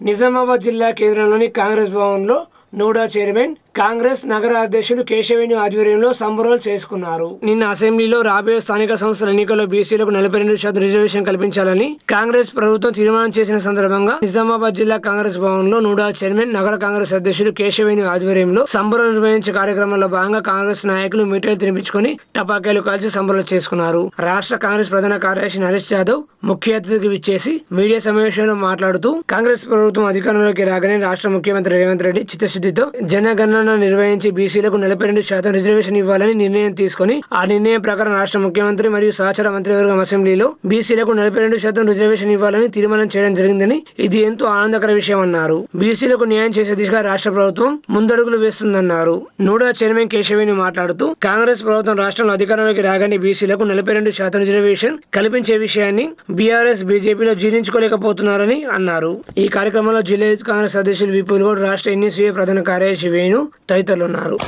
నిజామాబాద్ జిల్లా కేంద్రంలోని కాంగ్రెస్ భవన్లో నూడా చైర్మన్ కాంగ్రెస్ నగర అధ్యక్షులు కేశవేణి ఆధ్వర్యంలో సంబరాలు చేసుకున్నారు. నిన్న అసెంబ్లీలో రాబోయే స్థానిక సంస్థల ఎన్నికల్లో బీసీలకు నలభై రెండు శాతం రిజర్వేషన్ కల్పించాలని కాంగ్రెస్ ప్రభుత్వం తీర్మానం చేసిన సందర్భంగా నిజామాబాద్ జిల్లా కాంగ్రెస్ భవన్లో నూడా చైర్మన్ నగర కాంగ్రెస్ అధ్యక్షులు కేశవేణి ఆధ్వర్యంలో సంబరం నిర్వహించే కార్యక్రమంలో భాగంగా కాంగ్రెస్ నాయకులు మీటర్లు తినిపించుకుని టపాకాయలు కాల్చి సంబరాలు చేసుకున్నారు. రాష్ట్ర కాంగ్రెస్ ప్రధాన కార్యదర్శి నరేష్ యాదవ్ ముఖ్య అతిథికి విచ్చేసి మీడియా సమావేశంలో మాట్లాడుతూ కాంగ్రెస్ ప్రభుత్వం అధికారంలోకి రాగానే రాష్ట్ర ముఖ్యమంత్రి రేవంత్ రెడ్డి చిత్తశుద్ధితో జనగణన నిర్వహించి బీసీలకు నలభై రెండు శాతం రిజర్వేషన్ ఇవ్వాలని నిర్ణయం తీసుకొని ఆ నిర్ణయం ప్రకారం రాష్ట్ర ముఖ్యమంత్రి మరియు సహచార మంత్రివర్గం అసెంబ్లీలో బీసీలకు నలభై రెండు శాతం రిజర్వేషన్ ఇవ్వాలని తీర్మానం చేయడం జరిగిందని ఇది ఎంతో ఆనందకర విషయం అన్నారు. బీసీలకు న్యాయం చేసే దిశగా రాష్ట్ర ప్రభుత్వం ముందడుగులు వేస్తుందన్నారు. నూడా చైర్మన్ కేశవేణి మాట్లాడుతూ కాంగ్రెస్ ప్రభుత్వం రాష్ట్రంలో అధికారంలోకి రాగానే బీసీలకు నలభై రెండు శాతం రిజర్వేషన్ కల్పించే విషయాన్ని బీఆర్ఎస్ బీజేపీలో జీర్ణించుకోలేకపోతున్నారని అన్నారు. ఈ కార్యక్రమంలో జిల్లా యూత్ కాంగ్రెస్ అధ్యక్షులు విపుల్ గౌడ్ రాష్ట్ర ఎన్ఎస్యూఏ ప్రధాన కార్యదర్శి వేణు తదితరులు ఉన్నారు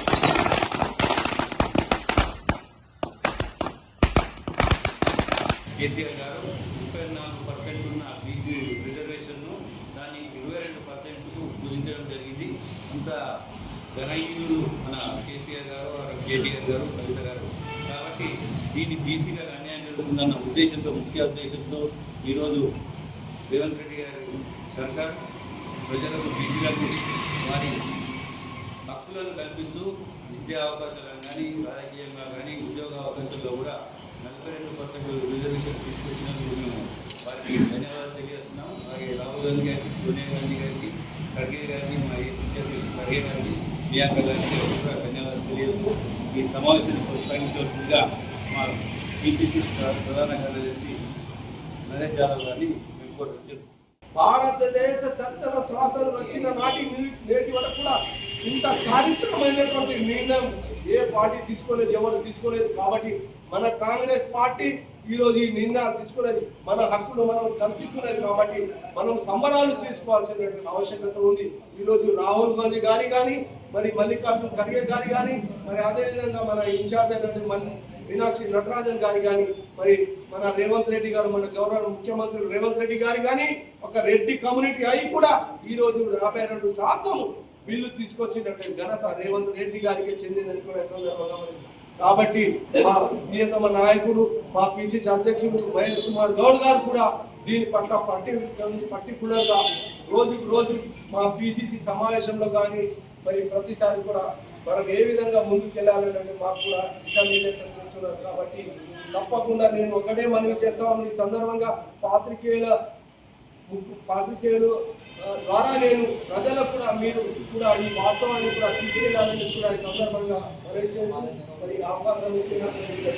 కేసీఆర్ గారు ముప్పై నాలుగు పర్సెంట్ ఉన్న బీసీ రిజర్వేషన్ను దాన్ని ఇరవై రెండు పర్సెంట్కు కుదించడం జరిగింది. అంత ఘనయులు మన కేసీఆర్ గారు కేటీఆర్ గారు కవిత గారు. కాబట్టి దీన్ని బీసీలకు అన్యాయం జరుగుతుందన్న ఉద్దేశంతో ముఖ్య ఉద్దేశంతో ఈరోజు రేవంత్ రెడ్డి గారు సర్కార్ ప్రజలకు బీసీలకు వారి హక్కులను కల్పిస్తూ విద్యా అవకాశాలను కానీ రాజకీయంగా కానీ ఉద్యోగ అవకాశాల్లో కూడా నలభై రెండు పర్సెంట్ రిజర్వేషన్ తీసుకొచ్చినందుకు మేము వారికి ధన్యవాదాలు తెలియజేస్తున్నాం అలాగే రాహుల్ గాంధీ గారికి సోనియా గాంధీ గారికి ఖర్గే గారికి మా ఏసీ ఖర్గే గారికి ప్రియాంక గారికి కూడా ధన్యవాదాలు తెలియజేస్తూ ఈ సమావేశాన్ని కొనసాగించవలసిందిగా మా బీపీసీ ప్రధాన కార్యదర్శి నరేష్ యాదవ్ గారిని మేము కూడా భారతదేశ చరిత్ర స్వాతంత్రం వచ్చిన నాటి నేటి వరకు కూడా ఇంత చారిత్రమైనటువంటి నిర్ణయం ఏ పార్టీ తీసుకోలేదు ఎవరు తీసుకోలేదు కాబట్టి మన కాంగ్రెస్ పార్టీ ఈరోజు ఈ నిర్ణయాలు తీసుకోలేదు మన హక్కులు మనం కల్పిస్తున్నది కాబట్టి మనం సంబరాలు చేసుకోవాల్సినటువంటి ఆవశ్యకత ఉంది. ఈరోజు రాహుల్ గాంధీ గారి కానీ మరి మల్లికార్జున్ ఖర్గే గారి కానీ మరి అదేవిధంగా మన ఇన్ఛార్జ్ అయినటువంటి మన మీనాక్షి నటరాజన్ గారి కానీ మరి మన రేవంత్ రెడ్డి గారు మన గౌరవ ముఖ్యమంత్రి రేవంత్ రెడ్డి గారు కానీ ఒక రెడ్డి కమ్యూనిటీ అయి కూడా ఈరోజు యాభై రెండు శాతం బిల్లు తీసుకొచ్చినటువంటి ఘనత రేవంత్ రెడ్డి గారికి చెందినది కూడా సందర్భంగా కాబట్టి మా ప్రియతమ నాయకుడు మా పిసిసి అధ్యక్షుడు మహేష్ కుమార్ గౌడ్ గారు కూడా దీని పట్ల పట్టి పర్టికులర్గా రోజుకు రోజు మా పిసిసి సమావేశంలో కానీ మరి ప్రతిసారి కూడా మనం ఏ విధంగా ముందుకెళ్ళాలనేది మాకు కూడా దిశానిర్దేశం చేస్తున్నారు. కాబట్టి తప్పకుండా నేను ఒకటే మనవి చేస్తామని ఈ సందర్భంగా పాత్రికేయుల ముగ్గు- ద్వారా నేను ప్రజలకు కూడా మీరు కూడా ఈ వాస్తవాన్ని కూడా తీసుకెళ్ళాలని కూడా ఈ సందర్భంగా మరి మరి అవకాశం ఇచ్చిన